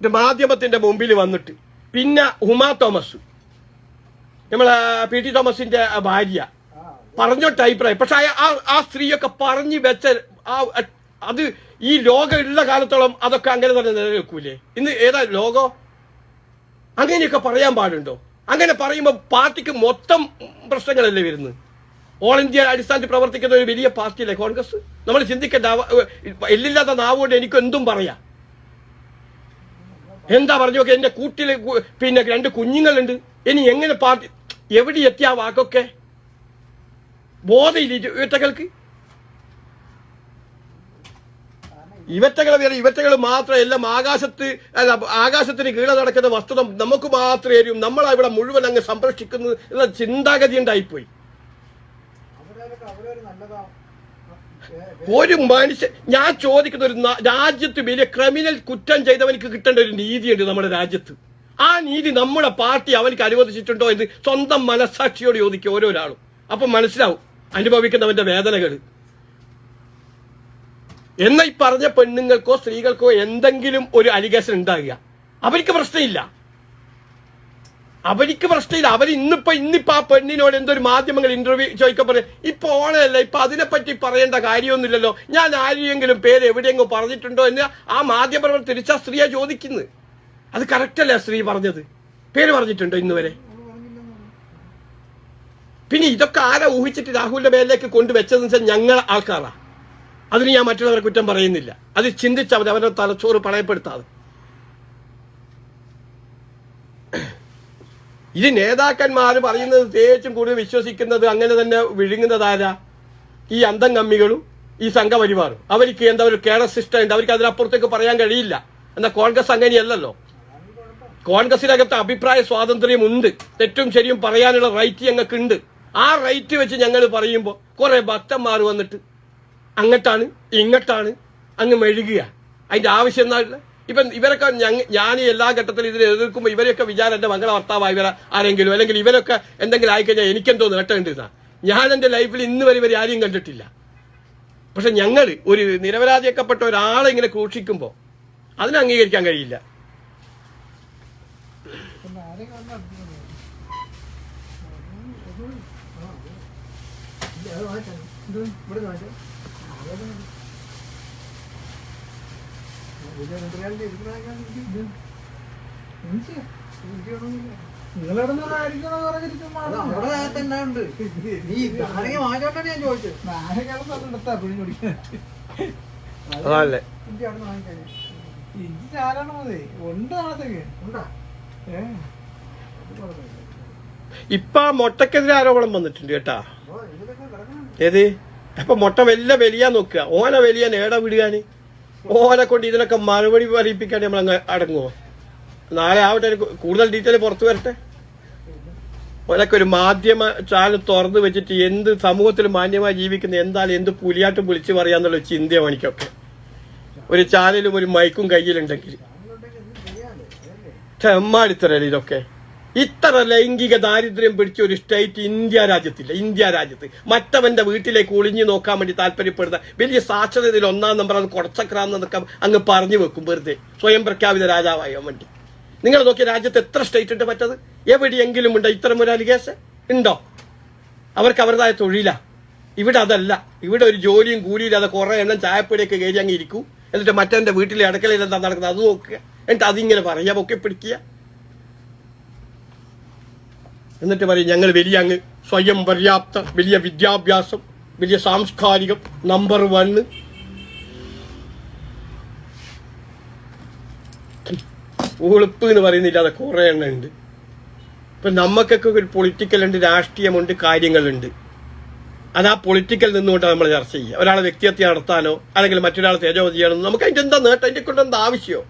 മാധ്യമത്തിന്റെ മുമ്പിൽ വന്നിട്ട്. പിന്നെ ഉമാ തോമസ്. നമ്മളെ പി ടി തോമസിന്റെ ഭാര്യ. പറഞ്ഞോട്ട് അഭിപ്രായം. പക്ഷെ ആ ആ സ്ത്രീയൊക്കെ പറഞ്ഞു വെച്ച ആ അത് ഈ ലോകം ഉള്ള കാലത്തോളം അതൊക്കെ അങ്ങനെ തന്നെ നിലനിൽക്കൂലേ? ഇന്ന് ഏതാ ലോകം? അങ്ങനെയൊക്കെ പറയാൻ പാടുണ്ടോ? അങ്ങനെ പറയുമ്പോൾ പാർട്ടിക്ക് മൊത്തം പ്രശ്നങ്ങളല്ലേ വരുന്നത്? ഓൾ ഇന്ത്യ അടിസ്ഥാനത്തിൽ പ്രവർത്തിക്കുന്ന ഒരു വലിയ പാർട്ടിയല്ലേ കോൺഗ്രസ്? നമ്മൾ ചിന്തിക്കേണ്ട എല്ലില്ലാത്ത നാവുകൊണ്ട് എനിക്ക് എന്തും പറയാം. എന്താ പറഞ്ഞു നോക്കെ എന്റെ കൂട്ടിൽ പിന്നെ രണ്ട് കുഞ്ഞുങ്ങളുണ്ട്. ഇനി എങ്ങനെ പാർട്ടി എവിടെ എത്തിയ വാക്കൊക്കെ? ബോധയില്ല ഇവറ്റകൾക്ക്? ഇവറ്റകൾ വേറെ ഇവറ്റകൾ മാത്രം എല്ലാം ആകാശത്ത് അല്ല ആകാശത്തിന് കീഴെ നടക്കുന്ന വസ്തുത നമുക്ക് മാത്രമേ അറിയൂ. നമ്മളാ മുഴുവൻ അങ്ങ് സംരക്ഷിക്കുന്നത് എന്ന ചിന്താഗതി ഉണ്ടായിപ്പോയി. ഒരു മനുഷ്യൻ ഞാൻ ചോദിക്കുന്ന ഒരു രാജ്യത്ത് വലിയ ക്രിമിനൽ കുറ്റം ചെയ്തവനിക്ക് കിട്ടേണ്ട ഒരു നീതിയുണ്ട് നമ്മുടെ രാജ്യത്ത്. ആ നീതി നമ്മുടെ പാർട്ടി അവനിക്ക് അനുവദിച്ചിട്ടുണ്ടോ എന്ന് സ്വന്തം മനസാക്ഷിയോട് ചോദിക്കും ഓരോരാളും. അപ്പൊ മനസ്സിലാവും അനുഭവിക്കുന്നവന്റെ വേദനകൾ എന്ന ഈ പറഞ്ഞ പെണ്ണുങ്ങൾക്കോ സ്ത്രീകൾക്കോ എന്തെങ്കിലും ഒരു അലിഗേഷൻ ഉണ്ടാകുക. അവർക്ക് പ്രശ്നമില്ല. അവർക്ക് പ്രശ്നമില്ല. അവർ ഇന്നിപ്പോ ഇന്നിപ്പോ ആ പെണ്ണിനോട് എന്തൊരു മാധ്യമങ്ങൾ ഇന്റർവ്യൂ ചോദിക്കപ്പെടുന്നത് ഇപ്പൊ ഓണമല്ല ഇപ്പൊ അതിനെപ്പറ്റി പറയേണ്ട കാര്യമൊന്നുമില്ലല്ലോ. ഞാൻ ആരെയെങ്കിലും പേര് എവിടെയെങ്കിലും പറഞ്ഞിട്ടുണ്ടോ എന്ന് ആ മാധ്യമപ്രവർത്തകർ തിരിച്ചാ സ്ത്രീയെ ചോദിക്കുന്നത് അത് കറക്റ്റ് അല്ല സ്ത്രീ പറഞ്ഞത്? പേര് പറഞ്ഞിട്ടുണ്ടോ ഇന്ന് വരെ? പിന്നെ ഇതൊക്കെ ആരാ ഊഹിച്ചിട്ട് രാഹുലിന്റെ മേലേക്ക് കൊണ്ടുവച്ചതെന്ന് വെച്ചാൽ ഞങ്ങൾ ആൾക്കാരാ. അതിന് ഞാൻ മറ്റുള്ളവരെ കുറ്റം പറയുന്നില്ല. അത് ചിന്തിച്ച് അവർ അവരുടെ തലച്ചോറ് പണയപ്പെടുത്താതെ. ഇത് നേതാക്കന്മാർ പറയുന്നത് തേച്ചും കൂടുതൽ വിശ്വസിക്കുന്നത് അങ്ങനെ തന്നെ വിഴുങ്ങുന്നതാരാ ഈ അന്തം കമ്മികളും ഈ സംഘപരിവാറും. അവർക്ക് എന്താ ഒരു കേരള സിസ്റ്റം ഉണ്ട്. അവർക്ക് അതിനപ്പുറത്തേക്ക് പറയാൻ കഴിയില്ല. എന്നാൽ കോൺഗ്രസ് അങ്ങനെയല്ലല്ലോ. കോൺഗ്രസിനകത്ത് അഭിപ്രായ സ്വാതന്ത്ര്യം ഉണ്ട്. തെറ്റും ശരിയും പറയാനുള്ള റൈറ്റ് ഞങ്ങൾക്ക് ഉണ്ട് ആ റൈറ്റ് വെച്ച് ഞങ്ങൾ പറയുമ്പോൾ കുറെ ഭക്തന്മാർ വന്നിട്ട് അങ്ങട്ടാണ് ഇങ്ങട്ടാണ് അങ്ങ് മെഴുകുക. അതിന്റെ ആവശ്യം എന്നാ ഇപ്പം ഇവരൊക്കെ ഞാൻ ഈ എല്ലാ ഘട്ടത്തിലും ഇതിനെ എതിർക്കുമ്പോൾ ഇവരെയൊക്കെ വിചാരം എന്റെ മംഗള ഭർത്താവായി ഇവരെ ആരെങ്കിലും അല്ലെങ്കിൽ ഇവരൊക്കെ എന്തെങ്കിലും ആയിക്കഴിഞ്ഞാൽ എനിക്കെന്തോ നേട്ടമുണ്ടെന്നാ ഞാൻ എന്റെ ലൈഫിൽ ഇന്ന് വരെ ഇവർ ആരെയും കണ്ടിട്ടില്ല പക്ഷെ ഞങ്ങൾ ഒരു നിരപരാധിയാക്കപ്പെട്ട ഒരാളെ ഇങ്ങനെ ക്രൂഷിക്കുമ്പോൾ അതിനെ അംഗീകരിക്കാൻ കഴിയില്ല പിന്നെ അതല്ലേ? ഇഞ്ചി മതി ഉണ്ട് നാളത്തേക്ക് ഉണ്ടാ ഏ അത് കുഴപ്പമില്ല ഇപ്പൊ മൊട്ടക്കെതിരെ ആരോപണം വന്നിട്ടുണ്ട് കേട്ടാ. ഏത്? അപ്പൊ മുട്ട വലിയ വലിയ നോക്കുക. ഓന വലിയ നേട വിടുകാന്. ഓനെ കൊണ്ട് ഇതിനൊക്കെ മറുപടി പറയിപ്പിക്കാൻ നമ്മൾ അങ്ങ് അടങ്ങുമോ നാളെ ആവട്ടെ കൂടുതൽ ഡീറ്റെയിൽ പുറത്തു വരട്ടെ? ഓനൊക്കെ ഒരു മാധ്യമ ചാനൽ തുറന്നു വെച്ചിട്ട് എന്ത് സമൂഹത്തിൽ മാന്യമായി ജീവിക്കുന്ന എന്തായാലും എന്ത് പുലിയാട്ടും വിളിച്ചു പറയാന്നുള്ള ചിന്തയാണ് എനിക്കൊക്കെ. ഒരു ചാനലും ഒരു മൈക്കും കയ്യിലുണ്ടെങ്കിൽ. ചെമ്മാടിത്തരല്ലേ ഇതൊക്കെ? ഇത്ര ലൈംഗിക ദാരിദ്ര്യം പിടിച്ച ഒരു സ്റ്റേറ്റ് ഇന്ത്യ രാജ്യത്തില്ല ഇന്ത്യ രാജ്യത്ത്. മറ്റവന്റെ വീട്ടിലേക്ക് ഒളിഞ്ഞു നോക്കാൻ വേണ്ടി താല്പര്യപ്പെടുന്ന വലിയ സാക്ഷരതയിൽ ഒന്നാം നമ്പർ അത് കുറച്ചക്രാന്നൊക്കെ അങ്ങ് പറഞ്ഞു വെക്കും വെറുതെ. സ്വയം പ്രഖ്യാപിത രാജാവായ വേണ്ടി. നിങ്ങൾ നോക്കിയ രാജ്യത്ത് എത്ര സ്റ്റേറ്റ് ഉണ്ട് പറ്റത് എവിടെയെങ്കിലും ഉണ്ടോ ഇത്തരം ഒരു അലിഗേഷൻ ഉണ്ടോ? അവർക്ക് അവരുടേതായ തൊഴിലാ. ഇവിടെ അതല്ല. ഇവിടെ ഒരു ജോലിയും കൂലിയും അത് കുറെ എണ്ണം ചായപ്പൊടിയൊക്കെ കയറി അങ്ങ് ഇരിക്കൂ. എന്നിട്ട് മറ്റവന്റെ വീട്ടിലെ അടുക്കളയിൽ എന്താ നടക്കുന്നത്? അത് നോക്കുക. എന്നിട്ട് അതിങ്ങനെ പറയാം. ഒക്കെ പിടിക്കുക. എന്നിട്ട് പറയും ഞങ്ങൾ വലിയ അങ്ങ് സ്വയം പര്യാപ്ത വലിയ വിദ്യാഭ്യാസം വലിയ സാംസ്കാരികം നമ്പർ വണ്ണ് ഉളുപ്പ് എന്ന് പറയുന്നില്ലാതെ കുറെ എണ്ണം ഉണ്ട്. ഇപ്പൊ നമുക്കൊക്കെ ഒരു പൊളിറ്റിക്കൽ ഉണ്ട് രാഷ്ട്രീയമുണ്ട് കാര്യങ്ങളുണ്ട്. അത് ആ പൊളിറ്റിക്കൽ നിന്നുകൊണ്ട് നമ്മൾ ചർച്ച ചെയ്യുക. ഒരാളെ വ്യക്തിഹത്യ നടത്താനോ അല്ലെങ്കിൽ മറ്റൊരാളെ തേജോവധി ചെയ്യണമെന്നോ നമുക്ക് അതിന്റെ എന്താ നേട്ടം? അതിന്റെ കൊണ്ട് എന്താ ആവശ്യമോ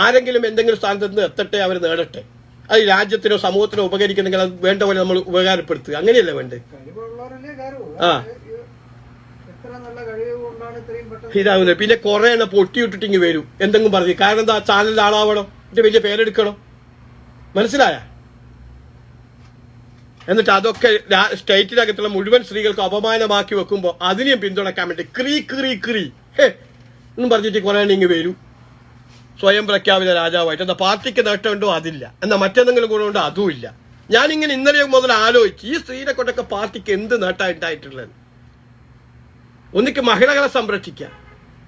ആരെങ്കിലും എന്തെങ്കിലും സ്ഥാനത്ത് നിന്ന് എത്തട്ടെ അവർ നേടട്ടെ. അത് രാജ്യത്തിനോ സമൂഹത്തിനോ ഉപകരിക്കുന്നെങ്കിൽ അത് വേണ്ട പോലെ നമ്മൾ ഉപകാരപ്പെടുത്തുക. അങ്ങനെയല്ലേ കയറൂ ആ. ഇതാവുന്നത് പിന്നെ കുറെ എണ്ണം പൊട്ടിയിട്ടിട്ട് ഇങ്ങ് വരും. എന്തെങ്കിലും പറഞ്ഞു. കാരണം എന്താ? ചാനലിൽ ആളാവണം. എന്റെ വലിയ പേരെടുക്കണം. മനസ്സിലായ? എന്നിട്ട് അതൊക്കെ സ്റ്റേറ്റിനകത്തുള്ള മുഴുവൻ സ്ത്രീകൾക്ക് അപമാനമാക്കി വെക്കുമ്പോൾ അതിനെയും പിന്തുണക്കാൻ വേണ്ടി ക്രീ ക്രീ ക്രീ. ഹേ. എന്നും പറഞ്ഞിട്ട് കുറെ എണ്ണം ഇങ്ങ് വരും. സ്വയം പ്രഖ്യാപിത രാജാവായിട്ട് എന്താ പാർട്ടിക്ക് നേട്ടമുണ്ടോ? അതില്ല. എന്നാ മറ്റെന്തെങ്കിലും ഗുണമുണ്ടോ? അതുമില്ല ഞാനിങ്ങനെ ഇന്നലെ മുതൽ ആലോചിച്ച് ഈ സ്ത്രീനെ കൊണ്ടൊക്കെ പാർട്ടിക്ക് എന്ത് നേട്ടമായിട്ടായിട്ടുള്ളത് ഒന്നിക്ക് മഹിളകളെ സംരക്ഷിക്കുക.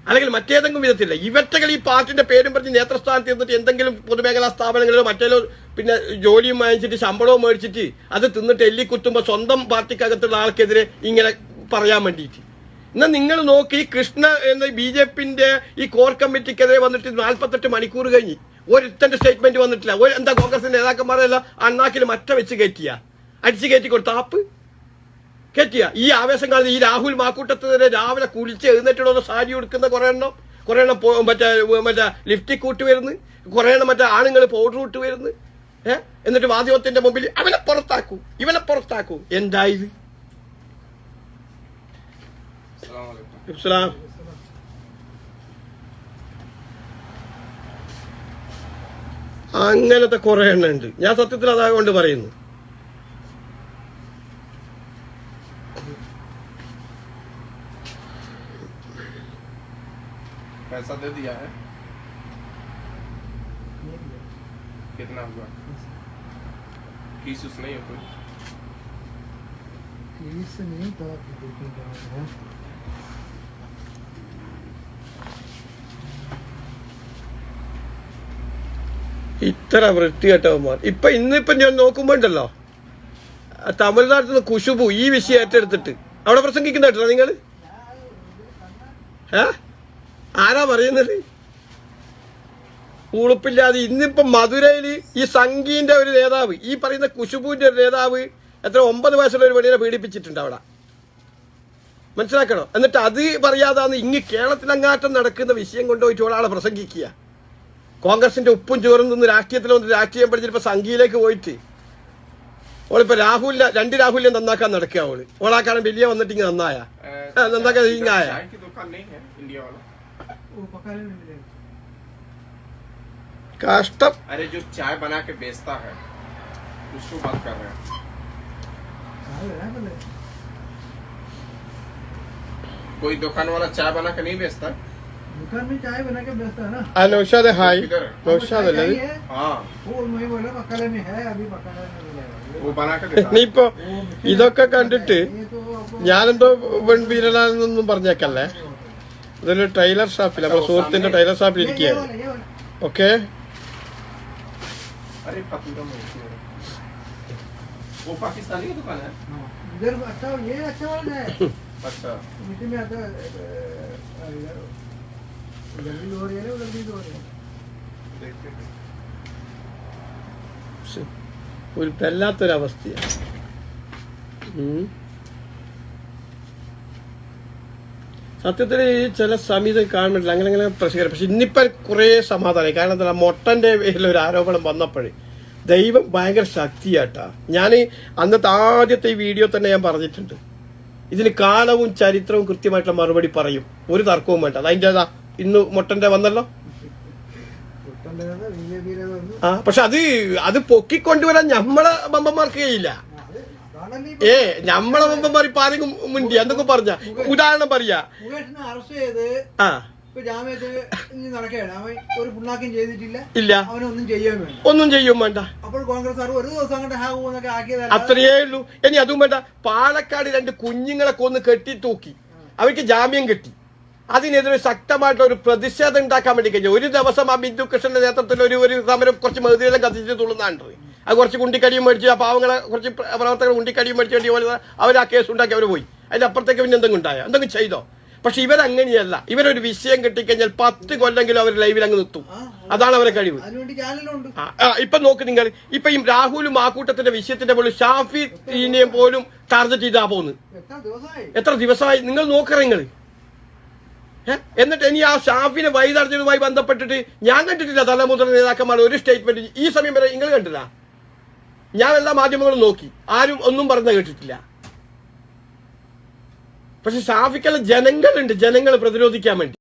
അല്ലെങ്കിൽ മറ്റേതെങ്കിലും വിധത്തില്ല ഇവറ്റകൾ ഈ പാർട്ടിന്റെ പേരും പറഞ്ഞ് നേതൃസ്ഥാനത്ത് ഇരുന്നിട്ട് എന്തെങ്കിലും പൊതുമേഖലാ സ്ഥാപനങ്ങളിലോ മറ്റേലോ പിന്നെ ജോലിയും വാങ്ങിച്ചിട്ട് ശമ്പളവും മേടിച്ചിട്ട് അത് തിന്നിട്ട് എല്ലി കുത്തുമ്പോൾ സ്വന്തം പാർട്ടിക്കകത്തുള്ള ആൾക്കെതിരെ ഇങ്ങനെ പറയാൻ വേണ്ടിയിട്ട്. എന്നാൽ നിങ്ങൾ നോക്കി കൃഷ്ണ എന്ന ബി ജെ പിന്റെ ഈ കോർ കമ്മിറ്റിക്കെതിരെ വന്നിട്ട് നാൽപ്പത്തെട്ട് മണിക്കൂർ കഴിഞ്ഞ് ഒരുത്തന്റെ സ്റ്റേറ്റ്മെന്റ് വന്നിട്ടില്ല. ഒരു എന്താ കോൺഗ്രസിന്റെ നേതാക്കന്മാരെല്ലാം അണ്ണാക്കിൽ മറ്റ വെച്ച് കയറ്റിയ അടിച്ചു കയറ്റി കൊടുത്ത ആപ്പ്? കയറ്റിയ ഈ ആവേശം കാലത്ത് ഈ രാഹുൽ മാക്കൂട്ടത്തിനെതിരെ രാവിലെ കുളിച്ച് എഴുന്നേറ്റുള്ള സാരി ഉടുക്കുന്ന കുറെ എണ്ണം കുറെ എണ്ണം മറ്റേ മറ്റേ ലിഫ്റ്റിൽ കൂട്ടി വരുന്നു കുറെ എണ്ണം മറ്റേ ആണുങ്ങൾ പൗഡർ ഇട്ട് വരുന്നു ഏഹ് എന്നിട്ട് മാധ്യമത്തിന്റെ മുമ്പിൽ അവനെ പുറത്താക്കൂ ഇവനെ പുറത്താക്കൂ. എന്തായത് ഇസ്ലാം അങ്ങനത്തെ കുറെ എണ്ണം ഉണ്ട് ഞാൻ സത്യത്തിൽ അതാകൊണ്ട് പറയുന്നു पैसा दे दिया है कितना हुआ फीस उस नहीं है कोई फीस नहीं था ഇത്ര വൃത്തികെട്ടവന്മാർ. ഇപ്പൊ ഇന്നിപ്പം ഞാൻ നോക്കുമ്പോ ഉണ്ടല്ലോ തമിഴ്നാട്ടിൽ നിന്ന് കുശുബു ഈ വിഷയം ഏറ്റെടുത്തിട്ട്. അവിടെ പ്രസംഗിക്കുന്ന കേട്ടോ നിങ്ങൾ ഏ? ആരാ പറയുന്നത്? ഉളുപ്പില്ലാതെ ഇന്നിപ്പം മധുരയിൽ ഈ സംഘീന്റെ ഒരു നേതാവ് ഈ പറയുന്ന കുശുബുവിന്റെ ഒരു നേതാവ് എത്ര ഒമ്പത് വയസ്സുള്ള ഒരു പെണ്ണിനെ പീഡിപ്പിച്ചിട്ടുണ്ട് അവിടെ. മനസ്സിലാക്കണോ? എന്നിട്ട് അത് പറയാതാന്ന് ഇങ്ങ് കേരളത്തിലങ്ങാറ്റം നടക്കുന്ന വിഷയം കൊണ്ടുപോയിട്ട് ഒരാളെ പ്രസംഗിക്കുക. കോൺഗ്രസിന്റെ ഉപ്പും ചോറും നിന്ന് രാഷ്ട്രീയത്തിൽ വന്ന് രാഷ്ട്രീയം പഠിച്ചിട്ട് സംഘിയിലേക്ക് പോയിട്ട് ഓളിപ്പോ രാഹുലിനെ രണ്ട് രാഹുലിനെ നന്നാക്കാൻ നടക്കുക അവള് ഓളാക്കാണ് വലിയ വന്നിട്ട് ഇങ്ങനെ നന്നായ अ, नंदा का इधर झींगा है। चाय की दुकान नहीं है इंडिया वाला वो पका लेने मिलेगा കഷ്ടം अरे जो चाय बना के बेचता है उसको बात कर रहे हैं चाय है पहले कोई दुकान वाला चाय बना के नहीं बेचता दुकान में चाय बना के बेचता है ना ആ നൗഷാദ് ഹായ് किधर है? നൗഷാദ് चाय അല്ലേ ഇത്? चाहिए? हाँ वो मैं बोला पकाले में है अभी पकाले में मिलेगा वो बना के देता है ഇനിയിപ്പോ ഇതൊക്കെ കണ്ടിട്ട് ये तो आपको ഞാനെന്തോ വെൺവീരലാണെന്നൊന്നും പറഞ്ഞേക്കല്ലേ ഇതൊരു ടൈലർ ഷാപ്പിൽ നമ്മുടെ സുഹൃത്തിന്റെ ടൈലർ ഷാപ്പിൽ ये- ये ഇരിക്കുകയാണ് वाला, ये वाला। ഓക്കെ अरे पतूरा में होती है। वो पाकिस्तानी की दुकान है हाँ, इधर अच्छा ये अच्छा वाला है अच्छा मिट्टी में आता है ഒരു. സത്യത്തിൽ ഈ ചില സമയത്ത് കാണുന്നില്ല അങ്ങനെ അങ്ങനെ പ്രശ്നം പക്ഷെ ഇന്നിപ്പോൾ കുറേ സമാധാനമായി കാരണം എന്താ മൊട്ടന്റെ പേരിൽ ഒരു ആരോപണം വന്നപ്പോഴേ ദൈവം ഭയങ്കര ശക്തിയാട്ടാ. ഞാൻ അന്നത്തെ ആദ്യത്തെ ഈ വീഡിയോ തന്നെ ഞാൻ പറഞ്ഞിട്ടുണ്ട്. ഇതിന് കാലവും ചരിത്രവും കൃത്യമായിട്ടുള്ള മറുപടി പറയും. ഒരു തർക്കവും വേണ്ട അത് അതിന്റെതാ ഇന്ന് മൊട്ടന്റെ വന്നല്ലോ? ആ പക്ഷെ അത് അത് പൊക്കിക്കൊണ്ടുവരാൻ ഞമ്മളെ ബമ്പന്മാർക്ക് കഴിയില്ല. ഏ ഞമ്മളെ ബമ്പന്മാർ ഇപ്പൊ ആരെങ്കിലും മുണ്ടി എന്തൊക്കെ പറഞ്ഞ. ഉദാഹരണം പറയാ. ആ. ഇല്ല. ഒന്നും ചെയ്യും വേണ്ട. അത്രയേ ഉള്ളൂ. ഇനി അതും വേണ്ട. പാലക്കാട് രണ്ട് കുഞ്ഞുങ്ങളെ കൊന്ന് കെട്ടി തൂക്കി. അവർക്ക് ജാമ്യം കിട്ടി. അതിനെതിരെ ശക്തമായിട്ടുള്ള ഒരു പ്രതിഷേധം ഉണ്ടാക്കാൻ വേണ്ടി കഴിഞ്ഞു. ഒരു ദിവസം ആ ബിന്ദു കൃഷ്ണന്റെ നേതൃത്വത്തിൽ ഒരു ഒരു സമരം കുറച്ച് മെഴുതിയെല്ലാം കത്തിച്ച് തുള്ളുന്നുണ്ട്. അത് കുറച്ച് കുണ്ടിക്കടിയും മേടിച്ച് ആ പാവങ്ങളെ കുറച്ച് പ്ര- പ്രവർത്തകർ കുണ്ടിക്കടിയും മേടിച്ച് വേണ്ടി പോലെ അവർ ആ കേസ് ഉണ്ടാക്കി അവർ പോയി. അതിന്റെ അപ്പുറത്തേക്ക് പിന്നെ എന്തെങ്കിലും ഉണ്ടായോ? എന്തെങ്കിലും ചെയ്തോ? പക്ഷെ ഇവരങ്ങനെയല്ല. ഇവരൊരു വിഷയം കിട്ടിക്കഴിഞ്ഞാൽ പത്ത് കൊല്ലെങ്കിലും അവർ ലൈവിൽ അങ്ങ് നിർത്തും. അതാണ് അവരെ കഴിവ്. ഇപ്പൊ നോക്ക് നിങ്ങൾ. ഇപ്പൊ ഈ രാഹുലും ആ കൂട്ടത്തിന്റെ വിഷയത്തിന്റെ പോലും ഷാഫിനെയും പോലും ടാർഗറ്റ് ചെയ്താ പോകുന്നത് എത്ര ദിവസമായി? നിങ്ങൾ നോക്കറിങ്ങൾ നിങ്ങൾ. എന്നിട്ട് ഇനി ആ ഷാഫിനെ വൈതടഞ്ഞതുമായി ബന്ധപ്പെട്ടിട്ട് ഞാൻ കണ്ടിട്ടില്ല തലമുതിർ നേതാക്കന്മാർ ഒരു സ്റ്റേറ്റ്മെന്റ് ഈ സമയം വരെ നിങ്ങൾ കണ്ടില്ല? ഞാൻ എല്ലാ മാധ്യമങ്ങളും നോക്കി. ആരും ഒന്നും പറഞ്ഞ കേട്ടിട്ടില്ല. പക്ഷെ ഷാഫിക്കുള്ള ജനങ്ങളുണ്ട്. ജനങ്ങൾ പ്രതിരോധിക്കാൻ വേണ്ടി.